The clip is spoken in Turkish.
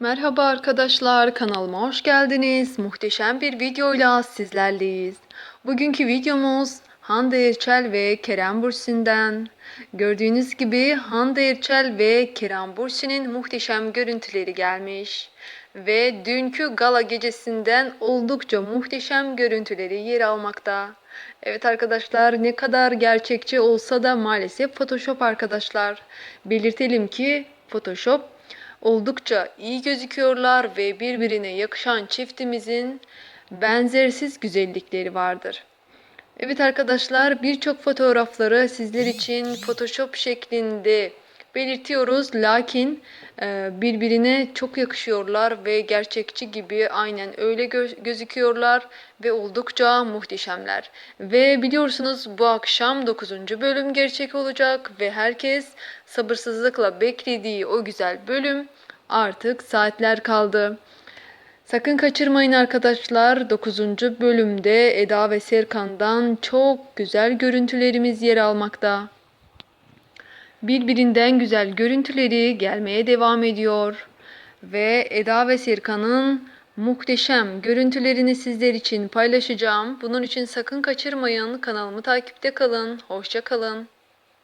Merhaba arkadaşlar, kanalıma hoş geldiniz. Muhteşem bir videoyla sizlerleyiz. Bugünkü videomuz Hande Erçel ve Kerem Bürsin'den. Gördüğünüz gibi Hande Erçel ve Kerem Bürsin'in muhteşem görüntüleri gelmiş. Ve dünkü gala gecesinden oldukça muhteşem görüntüleri yer almakta. Evet arkadaşlar ne kadar gerçekçi olsa da maalesef Photoshop arkadaşlar. Belirtelim ki Photoshop oldukça iyi gözüküyorlar ve birbirine yakışan çiftimizin benzersiz güzellikleri vardır. Evet arkadaşlar birçok fotoğrafları sizler için Photoshop şeklinde belirtiyoruz. Lakin e, birbirine çok yakışıyorlar ve gerçekçi gibi aynen öyle gö- gözüküyorlar ve oldukça muhteşemler. Ve biliyorsunuz bu akşam 9. bölüm gerçek olacak ve herkes sabırsızlıkla beklediği o güzel bölüm artık saatler kaldı. Sakın kaçırmayın arkadaşlar. 9. bölümde Eda ve Serkan'dan çok güzel görüntülerimiz yer almakta. Birbirinden güzel görüntüleri gelmeye devam ediyor. Ve Eda ve Serkan'ın muhteşem görüntülerini sizler için paylaşacağım. Bunun için sakın kaçırmayın. Kanalımı takipte kalın. Hoşça kalın.